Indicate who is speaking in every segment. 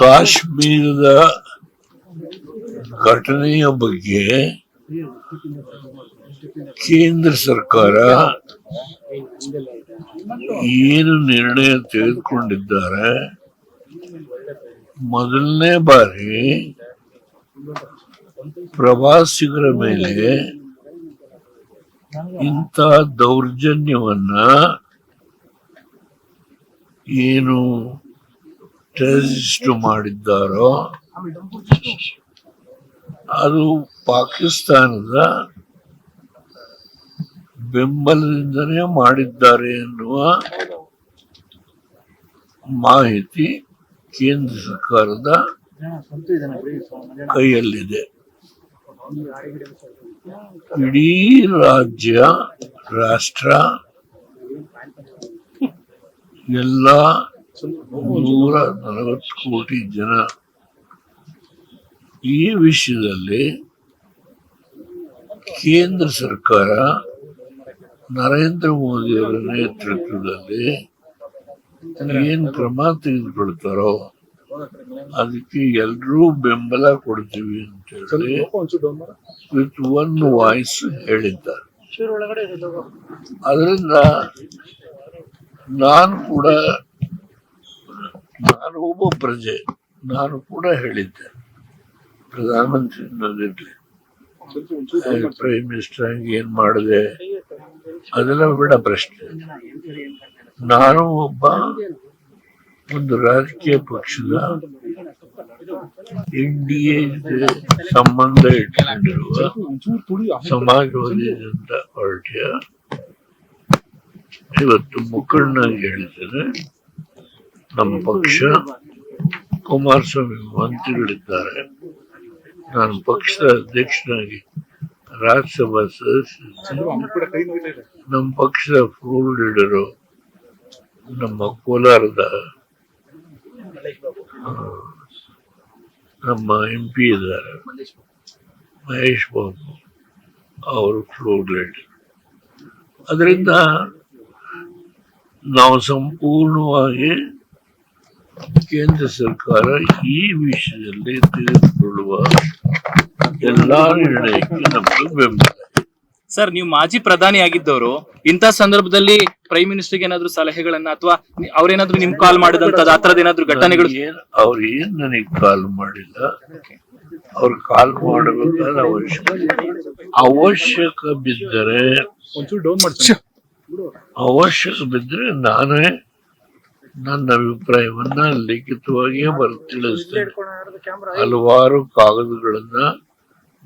Speaker 1: ಕಾಶ್ಮೀರದ ಘಟನೆಯ ಬಗ್ಗೆ ಕೇಂದ್ರ ಸರ್ಕಾರ ಏನು ನಿರ್ಣಯ ತೆಗೆದುಕೊಂಡಿದ್ದಾರೆ? ಮೊದಲನೇ ಬಾರಿ ಪ್ರವಾಸಿಗರ ಮೇಲೆ ಇಂಥ ದೌರ್ಜನ್ಯವನ್ನ ಏನು ಟೆರರಿಸ್ಟ್ ಮಾಡಿದ್ದಾರೋ? ಅದು ಪಾಕಿಸ್ತಾನದ ಬೆಂಬಲದಿಂದನೇ ಮಾಡಿದ್ದಾರೆ ಎನ್ನುವ ಮಾಹಿತಿ ಕೇಂದ್ರ ಸರ್ಕಾರದ ಕೈಯಲ್ಲಿದೆ. ಇಡೀ ರಾಜ್ಯ, ರಾಷ್ಟ್ರ, ಎಲ್ಲ ನೂರ ನಲವತ್ತು ಕೋಟಿ ಜನ ಈ ವಿಷಯದಲ್ಲಿ ಕೇಂದ್ರ ಸರ್ಕಾರ ನರೇಂದ್ರ ಮೋದಿಯವರ ನೇತೃತ್ವದಲ್ಲಿ ಏನ್ ಕ್ರಮ ತೆಗೆದುಕೊಳ್ತಾರೋ ಅದಕ್ಕೆ ಎಲ್ರೂ ಬೆಂಬಲ ಕೊಡ್ತೀವಿ ಅಂತ ಹೇಳಿ ವಿತ್ ಒನ್ ವಾಯ್ಸ್ ಹೇಳಿದ್ದಾರೆ. ಅದರಿಂದ ನಾನು ಕೂಡ ನಾನು ಒಬ್ಬ ಪ್ರಜೆ, ನಾನು ಕೂಡ ಹೇಳಿದ್ದೆ. ಪ್ರಧಾನಮಂತ್ರಿ ಪ್ರೈಮ್ ಮಿನಿಸ್ಟರ್ ಆಗಿ ಏನ್ ಮಾಡಿದೆ? ಅದೆಲ್ಲ ಬಿಡ ಪ್ರಶ್ನೆ. ನಾನು ಒಬ್ಬ ಒಂದು ರಾಜಕೀಯ ಪಕ್ಷದ ಎನ್ ಸಂಬಂಧ ಇಟ್ಕೊಂಡಿರುವ ಸಮಾಜವಾದಿ ಜನತಾ ಪಾರ್ಟಿಯ ಇವತ್ತು ಮುಖಂಡನಾಗಿ ಹೇಳ್ತೇನೆ ನಮ್ಮ ಪಕ್ಷ ಕುಮಾರಸ್ವಾಮಿ ಮಂತ್ರಿಗಳಿದ್ದಾರೆ. ನಾನು ಪಕ್ಷದ ಅಧ್ಯಕ್ಷನಾಗಿ ರಾಜ್ಯಸಭಾ ಸದಸ್ಯ. ನಮ್ಮ ಪಕ್ಷದ ಫ್ಲೋರ್ ಲೀಡರು ನಮ್ಮ ಕೋಲಾರದ ನಮ್ಮ ಎಂ ಪಿ ಇದ್ದಾರೆ. ಮಹೇಶ್ ಬಾಬು ಅವರು ಫ್ಲೋರ್ ಲೀಡರ್ ಅದರಿಂದ ನಾವು ಸಂಪೂರ್ಣವಾಗಿ ಕೇಂದ್ರ ಸರ್ಕಾರ ಈ ವಿಷಯದಲ್ಲಿ ತೆಗೆದುಕೊಳ್ಳುವ ಎಲ್ಲಾ ನಿರ್ಣಯಕ್ಕೆ ನಮಗೆ ಬೆಂಬಲ.
Speaker 2: ಸರ್ ನೀವು ಮಾಜಿ ಪ್ರಧಾನಿ ಆಗಿದ್ದವರು ಇಂಥ ಸಂದರ್ಭದಲ್ಲಿ ಪ್ರೈಮ್ ಮಿನಿಸ್ಟರ್ಗೆ ಏನಾದ್ರು ಸಲಹೆಗಳನ್ನ ಅಥವಾ ಅವ್ರೇನಾದ್ರು ನಿಮ್ ಕಾಲ್ ಮಾಡಿದಂತದ್ದು ಆ ತರದ್ ಏನಾದ್ರು ಘಟನೆಗಳು?
Speaker 1: ಏನ್ ಅವ್ರು ಏನ್ ನನಗೆ ಕಾಲ್ ಮಾಡಿಲ್ಲ. ಅವ್ರು ಕಾಲ್ ಮಾಡಬೇಕಾದ ಅವಶ್ಯಕ ಅವಶ್ಯಕ ಬಿದ್ದರೆ ಅವಶ್ಯಕ ಬಿದ್ದರೆ ನಾನೇ ನನ್ನ ಅಭಿಪ್ರಾಯವನ್ನ ಲಿಖಿತವಾಗಿಯೇ ಬರ್ ತಿಳಿಸ್ತೇನೆ. ಹಲವಾರು ಕಾಗದಗಳನ್ನ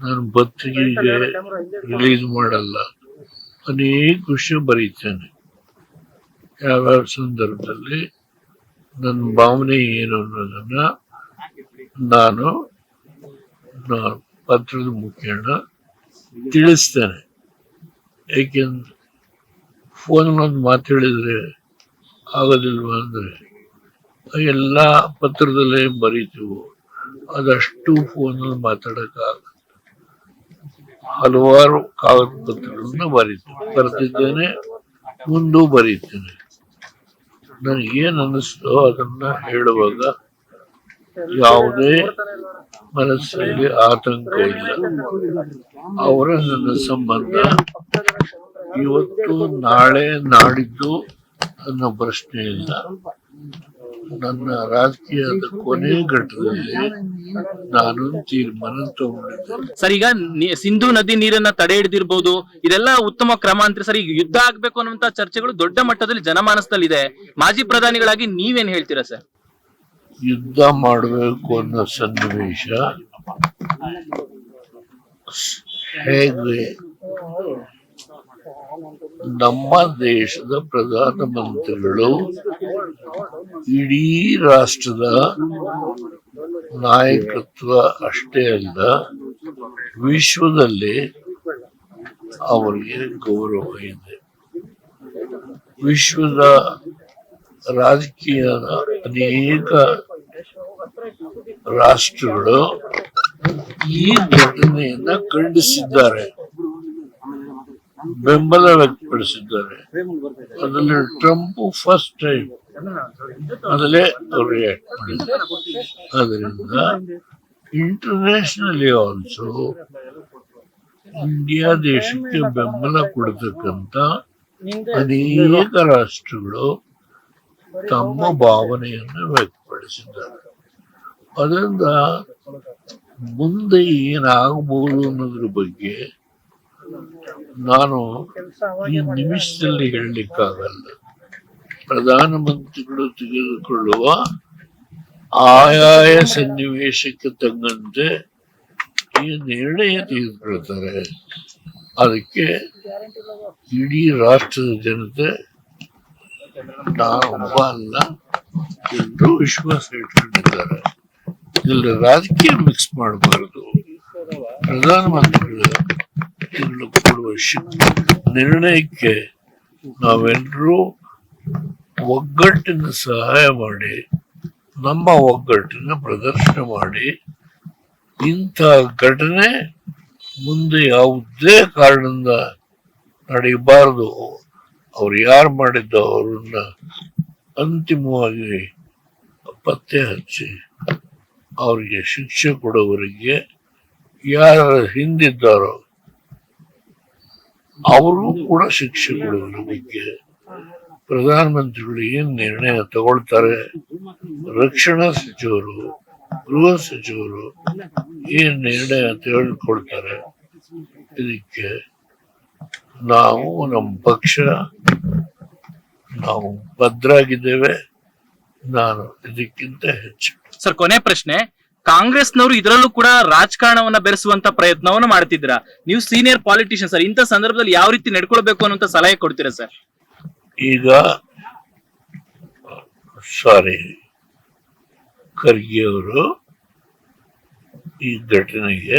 Speaker 1: ನಾನು ಪತ್ರಿಕೆಗೆ ರಿಲೀಸ್ ಮಾಡಲ್ಲ. ಅನೇಕ ವಿಷಯ ಬರೀತೇನೆ. ಯಾವ್ಯಾವ ಸಂದರ್ಭದಲ್ಲಿ ನನ್ನ ಭಾವನೆ ಏನು ಅನ್ನೋದನ್ನ ನಾನು ಪತ್ರದ ಮುಖೇನ ತಿಳಿಸ್ತೇನೆ. ಏಕೆಂದ್ರೆ ಫೋನ್ ಒಂದು ಮಾತು ಹೇಳಿದ್ರೆ ಆಗೋದಿಲ್ವಾ ಅಂದ್ರೆ ಎಲ್ಲ ಪತ್ರದಲ್ಲೇ ಬರೀತೀವೋ, ಅದಷ್ಟು ಫೋನಲ್ಲಿ ಮಾತಾಡಕ್ಕಾಗ ಹಲವಾರು ಕಾಗದ ಪತ್ರಗಳನ್ನ ಬರೀತೀನಿ ಬರೆದಿದ್ದೇನೆ, ಮುಂದೂ ಬರೀತೇನೆ. ನನಗೇನು ಅನ್ನಿಸ್ತೋ ಅದನ್ನ ಹೇಳುವಾಗ ಯಾವುದೇ ಮನಸ್ಸಲ್ಲಿ ಆತಂಕ ಇಲ್ಲ. ಅವರ ನನ್ನ ಸಂಬಂಧ. ಇವತ್ತು ನಾಳೆ ನಾಡಿದ್ದು ಅನ್ನೋ ಪ್ರಶ್ನೆ ಇಲ್ಲ ನನ್ನ ರಾಜಕೀಯದ ಕೊನೆ ಘಟ್ಟದಲ್ಲಿ ನಾನು ತೀರ್ಮಾನ ತಗೊಂಡಿದ್ದೆ
Speaker 2: ಸರ್ ಈಗ ಸಿಂಧು ನದಿ ನೀರನ್ನ ತಡೆ ಹಿಡಿದಿರ್ಬೋದು ಇದೆಲ್ಲ ಉತ್ತಮ ಕ್ರಮ ಅಂತ ಸರ್ ಈಗ ಯುದ್ಧ ಆಗ್ಬೇಕು ಅನ್ನುವಂತ ಚರ್ಚೆಗಳು ದೊಡ್ಡ ಮಟ್ಟದಲ್ಲಿ ಜನಮಾನಸದಲ್ಲಿ ಇದೆ ಮಾಜಿ ಪ್ರಧಾನಿಗಳಾಗಿ ನೀವೇನ್ ಹೇಳ್ತೀರಾ ಸರ್?
Speaker 1: ಯುದ್ಧ ಮಾಡಬೇಕು ಅನ್ನೋ ಸನ್ನಿವೇಶ ಹೇಗೆ? ನಮ್ಮ ದೇಶದ ಪ್ರಧಾನಮಂತ್ರಿಗಳು ಇಡೀ ರಾಷ್ಟ್ರದ ನಾಯಕತ್ವ ಅಷ್ಟೇ ಅಲ್ಲ, ವಿಶ್ವದಲ್ಲಿ ಅವರಿಗೆ ಗೌರವ ಇದೆ. ವಿಶ್ವದ ರಾಜಕೀಯದ ಅನೇಕ ರಾಷ್ಟ್ರಗಳು ಈ ಘಟನೆಯನ್ನ ಖಂಡಿಸಿದ್ದಾರೆ. ಬೆಂಬಲ ವ್ಯಕ್ತಪಡಿಸಿದ್ದಾರೆ ಅದರಲ್ಲಿ ಟ್ರಂಪ್ ಫಸ್ಟ್ ಟೈಮ್ ಅವ್ರು ರಿಯಾಕ್ಟ್ ಮಾಡಿದ್ದಾರೆ ಅದರಿಂದ ಇಂಟರ್ನ್ಯಾಷನಲಿ ಆಲ್ಸೋ ಇಂಡಿಯಾ ದೇಶಕ್ಕೆ ಬೆಂಬಲ ಕೊಡತಕ್ಕಂಥ ಅನೇಕ ರಾಷ್ಟ್ರಗಳು ತಮ್ಮ ಭಾವನೆಯನ್ನು ವ್ಯಕ್ತಪಡಿಸಿದ್ದಾರೆ. ಅದರಿಂದ ಮುಂದೆ ಏನಾಗಬಹುದು ಅನ್ನೋದ್ರ ಬಗ್ಗೆ ನಾನು ಈ ನಿಮಿಷದಲ್ಲಿ ಹೇಳಲಿಕ್ಕಾಗಲ್ಲ. ಪ್ರಧಾನಮಂತ್ರಿಗಳು ತೆಗೆದುಕೊಳ್ಳುವ ಆಯಾಯ ಸನ್ನಿವೇಶಕ್ಕೆ ತಂಗಂತೆ ಈ ನಿರ್ಣಯ ತೆಗೆದುಕೊಳ್ತಾರೆ ಅದಕ್ಕೆ ಇಡೀ ರಾಷ್ಟ್ರದ ಜನತೆ ನಾನೊಬ್ಬ ಅಲ್ಲ ಎಲ್ಲರೂ ವಿಶ್ವಾಸ ಇಟ್ಕೊಂಡಿದ್ದಾರೆ. ಇಲ್ಲಿ ರಾಜಕೀಯ ಮಿಕ್ಸ್ ಮಾಡಬಾರದು. ಪ್ರಧಾನಮಂತ್ರಿಗಳು ನಿರ್ಣಯಕ್ಕೆ ನಾವೆಲ್ಲರೂ ಒಗ್ಗಟ್ಟಿನ ಸಹಾಯ ಮಾಡಿ, ನಮ್ಮ ಒಗ್ಗಟ್ಟಿನ ಪ್ರದರ್ಶನ ಮಾಡಿ, ಇಂಥ ಘಟನೆ ಮುಂದೆ ಯಾವುದೇ ಕಾರಣದಿಂದ ನಡೆಯಬಾರದು. ಅವ್ರು ಯಾರು ಮಾಡಿದ್ದ ಅವರನ್ನ ಅಂತಿಮವಾಗಿ ಪತ್ತೆ ಹಚ್ಚಿ ಅವರಿಗೆ ಶಿಕ್ಷೆ ಕೊಡೋವರಿಗೆ ಯಾರು ಹಿಂದಿದ್ದಾರೋ ಅವರು ಕೂಡ ಶಿಕ್ಷೆ ಕೊಡೋದ್ರ ಬಗ್ಗೆ ಪ್ರಧಾನಮಂತ್ರಿಗಳು ಏನ್ ನಿರ್ಣಯ ತಗೊಳ್ತಾರೆ? ರಕ್ಷಣಾ ಸಚಿವರು, ಗೃಹ ಸಚಿವರು ಏನ್ ನಿರ್ಣಯ ತೆಗೆದುಕೊಳ್ತಾರೆ? ಇದಕ್ಕೆ ನಾವು ನಮ್ಮ ಪಕ್ಷ, ನಾವು ಭದ್ರಾಗಿದ್ದೇವೆ. ನಾನು ಇದಕ್ಕಿಂತ ಹೆಚ್ಚು.
Speaker 2: ಸರ್, ಕೊನೆ ಪ್ರಶ್ನೆ. ಕಾಂಗ್ರೆಸ್ನವರು ಇದರಲ್ಲೂ ಕೂಡ ರಾಜಕಾರಣವನ್ನ ಬೆರೆಸುವಂತ ಪ್ರಯತ್ನವನ್ನು ಮಾಡ್ತಿದ್ರ ನೀವು ಸೀನಿಯರ್ ಪಾಲಿಟಿಷಿಯನ್ ಸರ್, ಇಂಥ ಸಂದರ್ಭದಲ್ಲಿ ಯಾವ ರೀತಿ ನಡ್ಕೊಳ್ಬೇಕು ಅನ್ನುವಂತ ಸಲಹೆ ಕೊಡ್ತೀರಾ ಸರ್?
Speaker 1: ಈಗ ಸಾರಿ ಖರ್ಗೆ ಅವರು ಈ ಘಟನೆಗೆ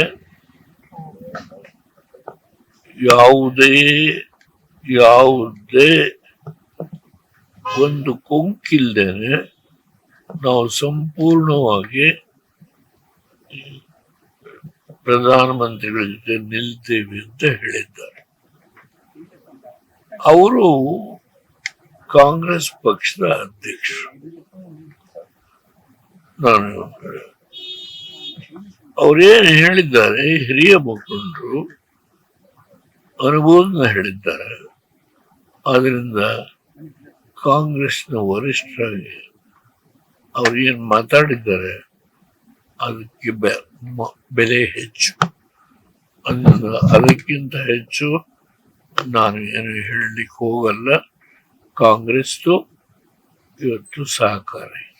Speaker 1: ಯಾವುದೇ ಯಾವುದೇ ಒಂದು ಕೊಂಕಿಲ್ದೇನೆ ನಾವು ಸಂಪೂರ್ಣವಾಗಿ ಪ್ರಧಾನಮಂತ್ರಿಗಳ ಜೊತೆ ನಿಲ್ತೇವೆ ಅಂತ ಹೇಳಿದ್ದಾರೆ. ಅವರು ಕಾಂಗ್ರೆಸ್ ಪಕ್ಷದ ಅಧ್ಯಕ್ಷರು. ನಾನು ಅವರೇನು ಹೇಳಿದ್ದಾರೆ, ಹಿರಿಯ ಮುಖಂಡರು ಅನುಭವನ ಹೇಳಿದ್ದಾರೆ. ಆದ್ರಿಂದ ಕಾಂಗ್ರೆಸ್ನ ವರಿಷ್ಠರಾಗಿ ಅವ್ರು ಏನು ಮಾತಾಡಿದ್ದಾರೆ, ಅದಕ್ಕೆ ಬೆಲೆ ಹೆಚ್ಚು. ಅದಕ್ಕಿಂತ ಹೆಚ್ಚು ನಾನು ಏನು ಹೇಳಲಿಕ್ಕೆ ಹೋಗಲ್ಲ. ಕಾಂಗ್ರೆಸ್ದು ಇವತ್ತು ಸಹಕಾರಿ.